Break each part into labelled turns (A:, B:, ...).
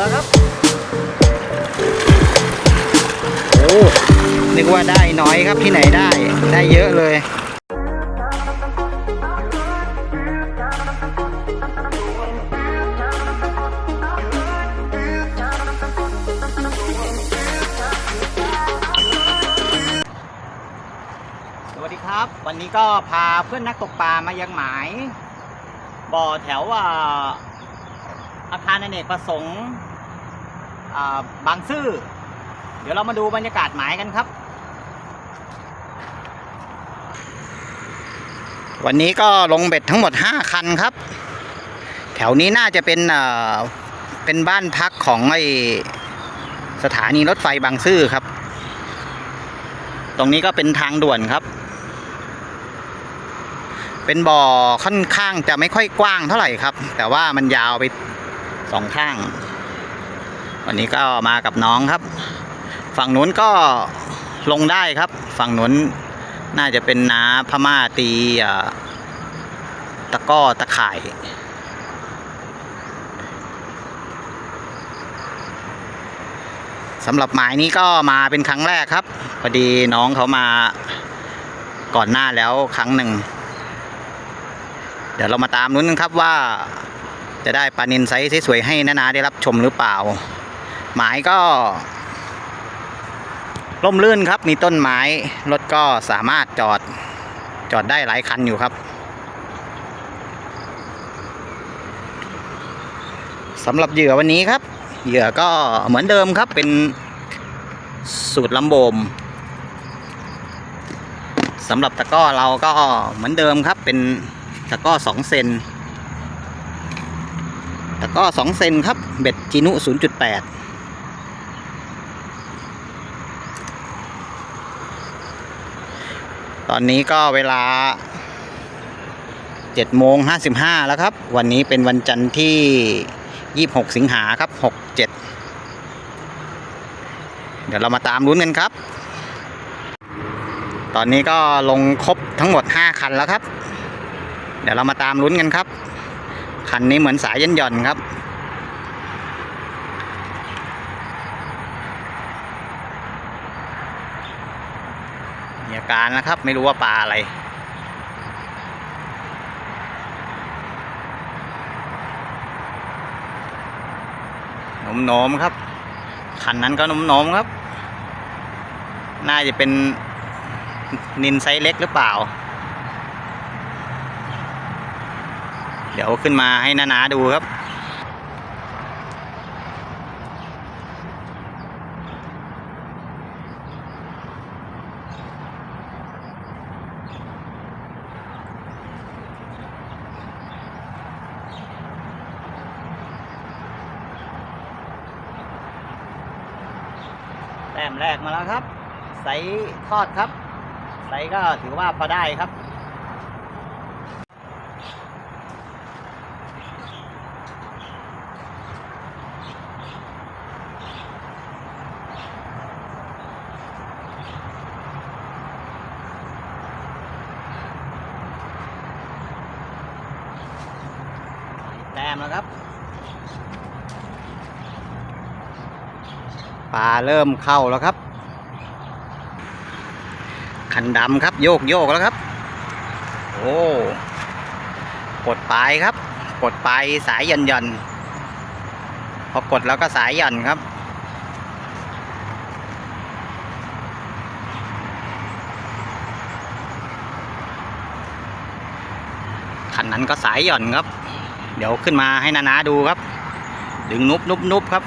A: แล้วครับโอ้นึกว่าได้น้อยครับที่ไหนได้ ได้เยอะเลยวัสดีครับ วันนี้ก็พาเพื่อนนักตกปลามายังหมาย บ่อแถวว่า อาคารอเนกประสงค์บางซื่อ เดี๋ยวเรามาดูบรรยากาศหมายกันครับ วันนี้ก็ลงเบ็ดทั้งหมด 5 คันครับ แถวนี้น่าจะเป็นเป็นบ้านพักของไอสถานีรถไฟบางซื่อครับ ตรงนี้ก็เป็นทางด่วนครับ เป็นบ่อค่อนข้างจะไม่ค่อยกว้างเท่าไหร่ครับ แต่ว่ามันยาวไป สองข้าง วันนี้ก็มากับน้องครับ ฝั่งนู้นก็ลงได้ครับ ฝั่งนู้นน่าจะเป็นน้าพม่าตีตะก้อตะข่ายสำหรับหมายนี้ก็มาเป็นครั้งแรกครับ พอดีน้องเขามาก่อนหน้าแล้วครั้งหนึ่ง เดี๋ยวเรามาตามลุ้นกันครับว่า จะได้ปลานินไซส์สวยๆให้นานาได้รับชมหรือเปล่า หมายก็ร่มรื่นครับมีต้นไม้รถก็สามารถจอดจอดได้หลายคันอยู่ครับสำหรับเหยื่อวันนี้ครับ เหยื่อก็เหมือนเดิมครับเป็นสูตรลำโบมสำหรับตะก้อเราก็เหมือนเดิมครับเป็นตะก้อสองเซน กร้อสองเซนครับ เบ็ดจีนุศูนย์จุดแปดตอนนี้ก็เวลาเจ็ดโมงห้าสิบห้าแล้วครับ วันนี้เป็นวันจันทร์ที่26สิงหาครับ67เดี๋ยวเรามาตามลุ้นกันครับ ตอนนี้ก็ลงครบทั้งหมด5คันแล้วครับ เดี๋ยวเรามาตามลุ้นกันครับ คันนี้เหมือนสายยันหย่อนครับ มีอาการนะครับ ไม่รู้ว่าปลาอะไรนมนมๆครับ คันนั้นก็นมนมๆครับ น่าจะเป็นนินไซส์เล็กหรือเปล่า เดี๋ยวขึ้นมาให้นานาดูครับ แต้มแรกมาแล้วครับ ใสทอดครับ ใสก็ถือว่าพอได้ครับ แต้มแล้วครับ ปลาเริ่มเข้าแล้วครับ คันดำครับโยกโยกแล้วครับ โอ้กดปลายครับกดปลายสายหย่อนหย่อนพอกดแล้วก็สายหย่อนครับ คันนั้นก็สายหย่อนครับ เดี๋ยวขึ้นมาให้นานาดูครับ ดึงนุบนุบนุบครับ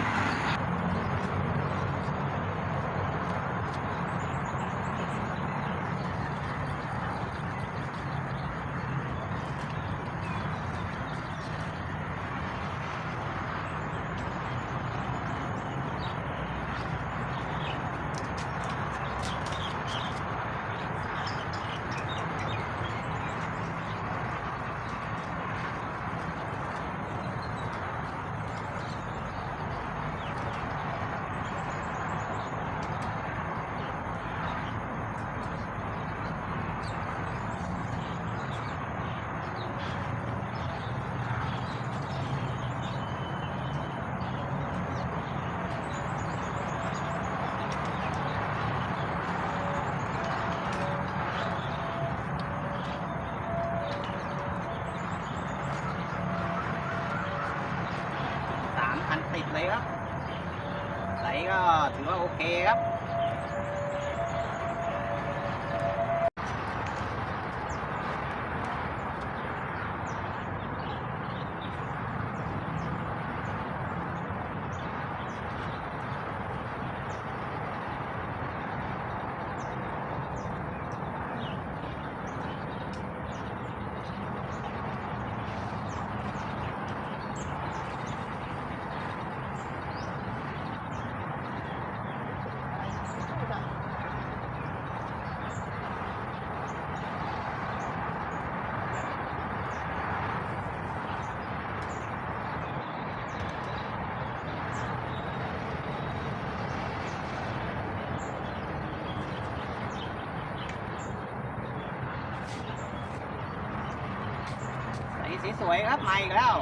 A: สีสวยครับมาอีกแล้ว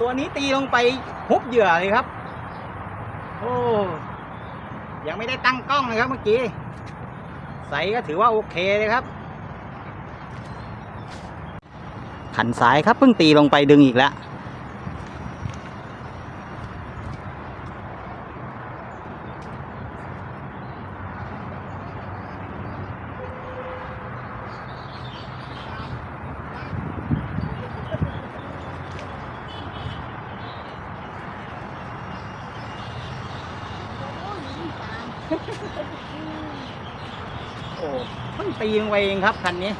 A: ตัวนี้ตีลงไปฮุบเหยื่อเลยครับ โอ้ ยังไม่ได้ตั้งกล้องเลยครับเมื่อกี้ ใสก็ถือว่าโอเคเลยครับ ขันสายครับเพิ่งตีลงไปดึงอีกแล้วโอ้เพิ่งตีลงไปเองครับคันนี้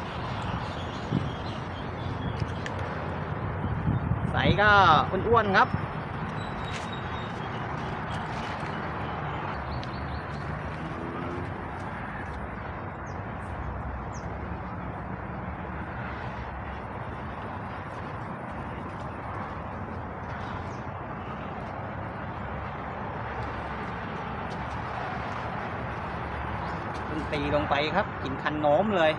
A: ใสก็อ้วนๆครับ ตีลงไปครับ กินคันโน้มเลย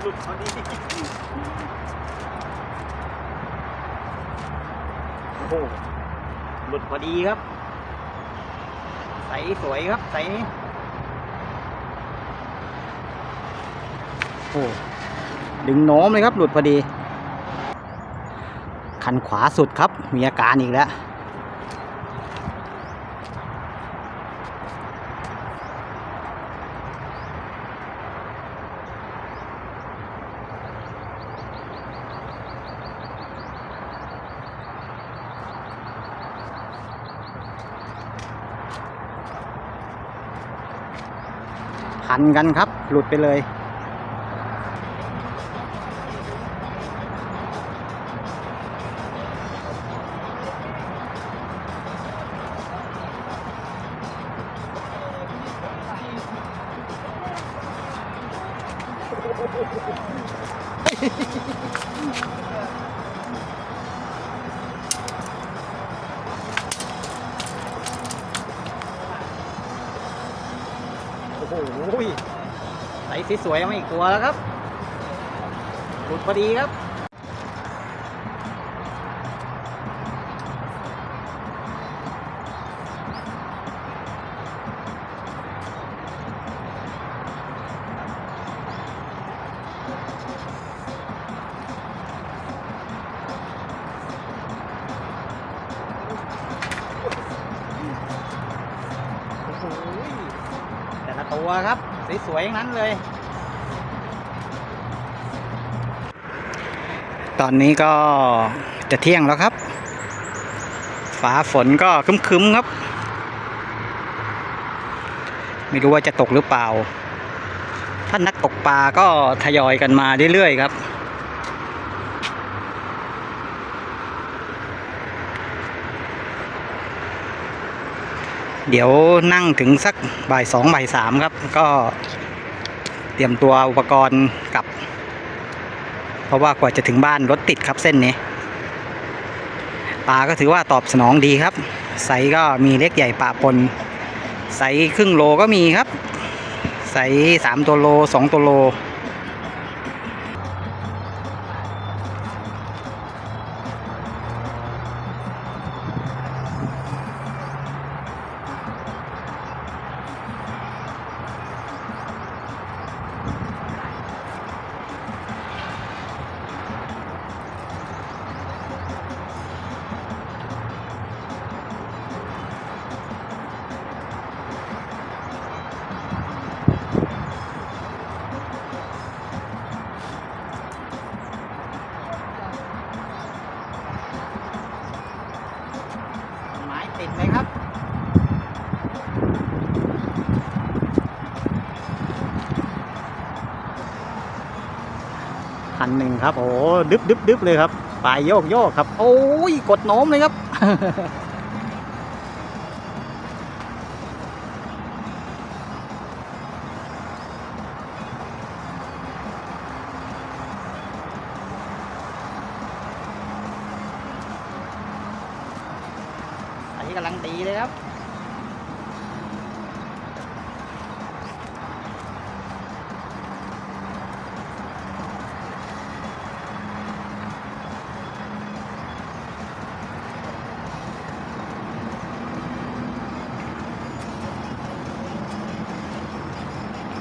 A: หลุดพอดีโอ้โหหลุดพอดีครับ ใสสวยครับใสนี้โอ้ดึงโน้มเลยครับหลุดพอดี คันขวาสุดครับ มีอาการอีกแล้ว พันกันครับ หลุดไปเลย วยไม่กลัวแล้วครับ หลุดพอดีครับ โอ้โหแต่ละตัวครับ สวยๆอย่างนั้นเลย ตอนนี้ก็จะเที่ยงแล้วครับ ฟ้าฝนก็คึ้มๆครับ ไม่รู้ว่าจะตกหรือเปล่าถ้านนักตกปลาก็ทยอยกันมาเรื่อยๆครับ เดี๋ยวนั่งถึงสักบ่ายสองบ่ายสามครับ ก็เตรียมตัวอุปกรณ์กลับ เพราะว่ากว่าจะถึงบ้านรถติดครับเส้นนี้ปลาก็ถือว่าตอบสนองดีครับ ไซส์ก็มีเล็กใหญ่ปะปน ไซส์ครึ่งโลก็มีครับ ไซส์สามตัวโลสองตัวโล ครับโอ้ดึบดึบดึบเลยครับปลายโยกโยกครับ โอ้ยกดโน้มเลยครับอันนี้กำลังตีเลยครับ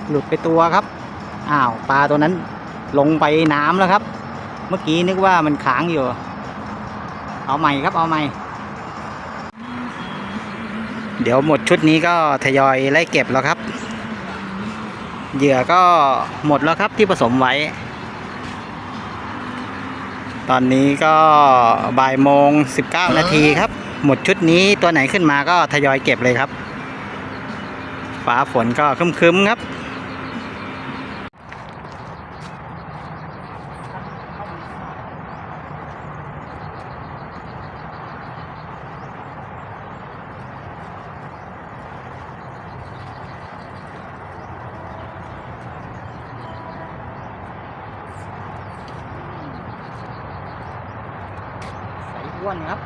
A: หลุดไปตัวครับ อ้าวปลาตัวนั้นลงไปน้ำแล้วครับ เมื่อกี้นึกว่ามันค้างอยู่ เอาใหม่ครับเอาใหม่ เดี๋ยวหมดชุดนี้ก็ทยอยไล่เก็บแล้วครับ เหยื่อก็หมดแล้วครับที่ผสมไว้ ตอนนี้ก็บ่ายโมง 19 นาทีครับ หมดชุดนี้ตัวไหนขึ้นมาก็ทยอยเก็บเลยครับฟ้าฝนก็คึ้มๆครับ วนครับ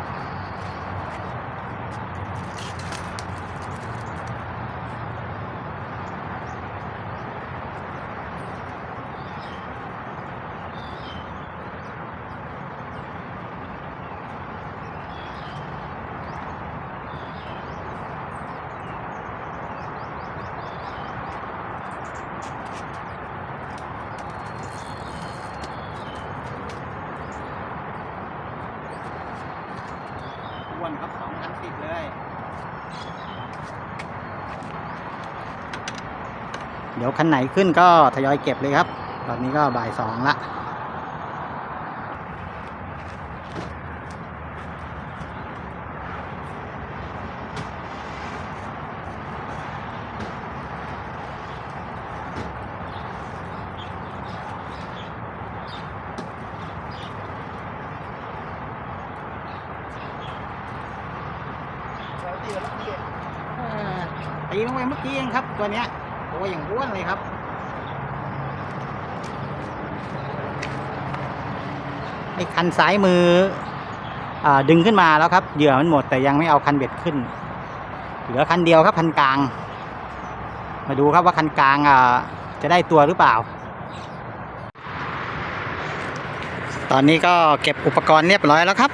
A: อ้วนครับสองคันติดเลย เดี๋ยวคันไหนขึ้นก็ทยอยเก็บเลยครับ ตอนนี้ก็บ่ายสองละตีลงไปเมื่อกี้เองครับตัวเนี้ย ตัวอย่างอ้วนเลยครับ ไอ้คันซ้ายมืออดึงขึ้นมาแล้วครับ เหยื่อมันหมดแต่ยังไม่เอาคันเบ็ดขึ้น เหลือคันเดียวครับคันกลาง มาดูครับว่าคันกลางจะได้ตัวหรือเปล่า ตอนนี้ก็เก็บอุปกรณ์เรียบร้อยแล้วครับ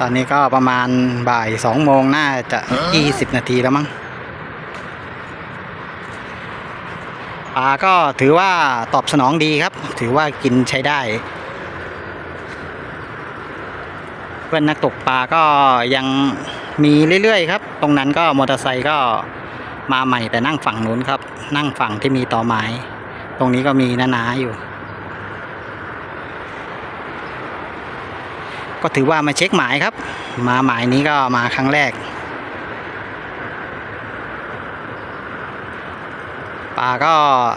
A: ตอนนี้ก็ประมาณบ่ายสองโมงน่าจะยี่สิบนาทีแล้วมั้ง ปลาก็ถือว่าตอบสนองดีครับ ถือว่ากินใช้ได้ เพื่อนนักตกปลาก็ยังมีเรื่อยๆครับ ตรงนั้นก็มอเตอร์ไซค์ก็มาใหม่แต่นั่งฝั่งนู้นครับ นั่งฝั่งที่มีต่อไม้ ตรงนี้ก็มีนานาๆอยู่ ก็ถือว่ามาเช็คหมายครับ มาหมายนี้ก็มาครั้งแรก ปลาก็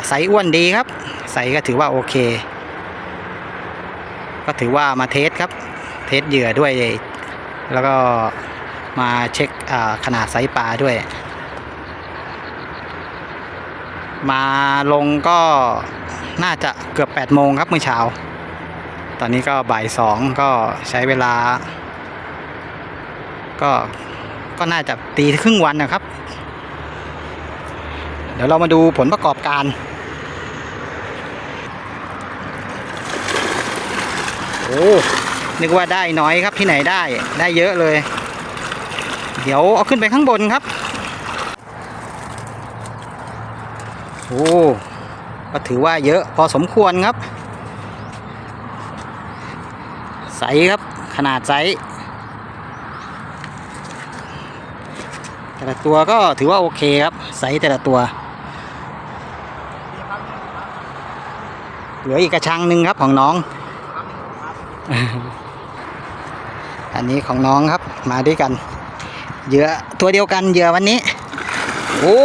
A: ไซส์อ้วนดีครับไซส์ก็ถือว่าโอเค ก็ถือว่ามาเทสครับ เทสเหยื่อด้วย แล้วก็มาเช็คขนาดไซปลาด้วย มาลงก็น่าจะเกือบ 8 โมงครับเมื่อเช้า ตอนนี้ก็บ่ายสองก็ใช้เวลา ก็ก็น่าจะตีครึ่งวันนะครับ ดี๋ยวเรามาดูผลประกอบการ โอ้นึกว่าได้น้อยครับที่ไหนได้ได้เยอะเลย เดี๋ยวเอาขึ้นไปข้างบนครับ โอ้ก็ถือว่าเยอะพอสมควรครับไซส์ครับขนาดไซส์แต่ละตัวก็ถือว่าโอเคครับไซส์แต่ละตัว เหลืออีกกระชังหนึ่งครับของน้อง อันนี้ของน้องครับมาด้วยกัน เหยื่อตัวเดียวกันเหยื่อวันนี้ โอ้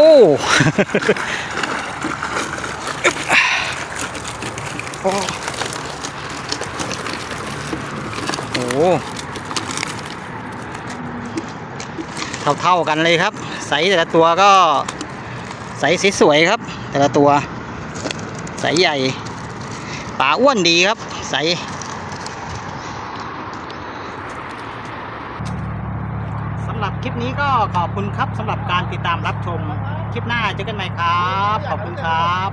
A: โอ้โหเท่าๆกันเลยครับใสแต่ละตัวก็ใสสวยๆครับ แต่ละตัวใสใหญ่ ปลาอ้วนดีครับ ใสสำหรับคลิปนี้ก็ขอบคุณครับสำหรับการติดตามรับชม คลิปหน้าเจอกันใหม่ครับ ขอบคุณครับ